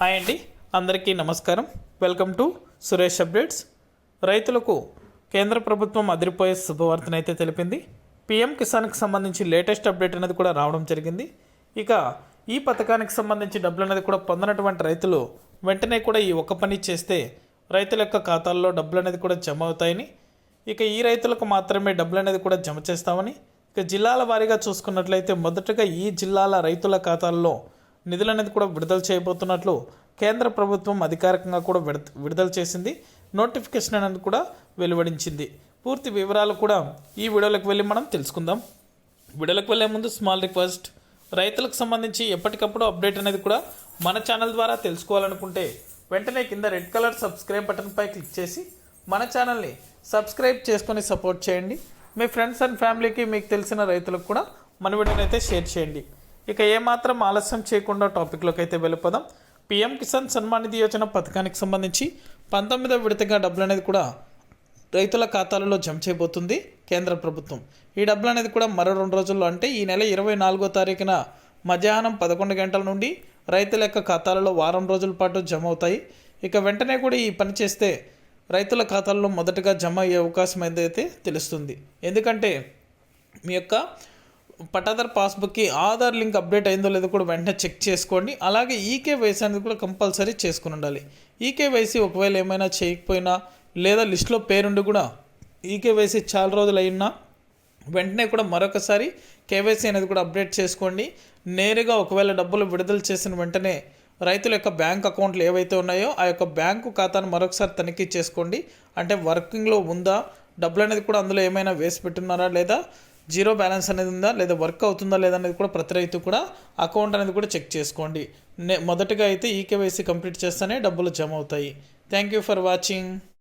Hi అండి. అందరికీ నమస్కారం. Welcome to Suresh updates. రైతులకు కేంద్ర ప్రభుత్వం అదిరిపోయే శుభవార్తనైతే తెలిపింది. పీఎం కిసాన్కి సంబంధించి లేటెస్ట్ అప్డేట్ అనేది కూడా రావడం జరిగింది. ఇక ఈ పథకానికి సంబంధించి డబ్బులు అనేది కూడా పొందినటువంటి రైతులు వెంటనే కూడా ఈ ఒక్క పని చేస్తే రైతుల యొక్క ఖాతాల్లో డబ్బులు అనేది కూడా జమ అవుతాయని ఇక ఈ రైతులకు మాత్రమే డబ్బులు అనేది కూడా జమ చేస్తామని ఇక జిల్లాల వారీగా చూసుకున్నట్లయితే మొదటగా ఈ జిల్లాల రైతుల ఖాతాల్లో నిధులు అనేది కూడా విడుదల చేయబోతున్నట్లు కేంద్ర ప్రభుత్వం అధికారికంగా కూడా విడ విడుదల చేసింది. నోటిఫికేషన్ అనేది కూడా వెలువడించింది. పూర్తి వివరాలు కూడా ఈ వీడియోలకు వెళ్ళి మనం తెలుసుకుందాం. వీడియోలకు వెళ్ళే ముందు స్మాల్ రిక్వెస్ట్. రైతులకు సంబంధించి ఎప్పటికప్పుడు అప్డేట్ అనేది కూడా మన ఛానల్ ద్వారా తెలుసుకోవాలనుకుంటే వెంటనే కింద రెడ్ కలర్ సబ్స్క్రైబ్ బటన్పై క్లిక్ చేసి మన ఛానల్ని సబ్స్క్రైబ్ చేసుకొని సపోర్ట్ చేయండి. మీ ఫ్రెండ్స్ అండ్ ఫ్యామిలీకి మీకు తెలిసిన రైతులకు కూడా మన వీడియోని అయితే షేర్ చేయండి. ఇక ఏమాత్రం ఆలస్యం చేయకుండా టాపిక్లోకి అయితే వెళ్ళిపోదాం. పీఎం కిసాన్ సన్మాన్ నిధి యోజన పథకానికి సంబంధించి పంతొమ్మిదవ విడతగా డబ్బులు అనేది కూడా రైతుల ఖాతాలలో జమ చేయబోతుంది కేంద్ర ప్రభుత్వం. ఈ డబ్బులు అనేది కూడా మరో రెండు రోజుల్లో అంటే ఈ నెల ఇరవై నాలుగో తారీఖున మధ్యాహ్నం పదకొండు గంటల నుండి రైతుల యొక్క ఖాతాలలో వారం రోజుల పాటు జమ అవుతాయి. ఇక వెంటనే కూడా ఈ పని చేస్తే రైతుల ఖాతాల్లో మొదటగా జమ అయ్యే అవకాశం ఏదైతే తెలుస్తుంది. ఎందుకంటే మీ యొక్క పట్టాదార్ పాస్బుక్కి ఆధార్ లింక్ అప్డేట్ అయిందో లేదో కూడా వెంటనే చెక్ చేసుకోండి. అలాగే ఈకేవైసీ అనేది కూడా కంపల్సరీ చేసుకుని ఉండాలి. ఈకేవైసీ ఒకవేళ ఏమైనా చేయకపోయినా లేదా లిస్ట్లో పేరుండి కూడా ఈకేవైసీ చాలా రోజులు అయినా వెంటనే కూడా మరొకసారి కేవైసీ అనేది కూడా అప్డేట్ చేసుకోండి. నేరుగా ఒకవేళ డబ్బులు విడుదల చేసిన వెంటనే రైతుల యొక్క బ్యాంక్ అకౌంట్లు ఏవైతే ఉన్నాయో ఆ యొక్క బ్యాంకు ఖాతాను మరొకసారి తనిఖీ చేసుకోండి. అంటే వర్కింగ్లో ఉందా? డబ్బులు అనేది కూడా అందులో ఏమైనా వేసి పెట్టున్నారా లేదా? జీరో బ్యాలెన్స్ అనేది ఉందా లేదా వర్క్ అవుతుందా లేదా అనేది కూడా ప్రతి రైతు కూడా అకౌంట్ అనేది కూడా చెక్ చేసుకోండి. నే మొదటగా అయితే ఈకేవైసీ కంప్లీట్ చేస్తేనే డబ్బులు జమ అవుతాయి. Thank you for watching.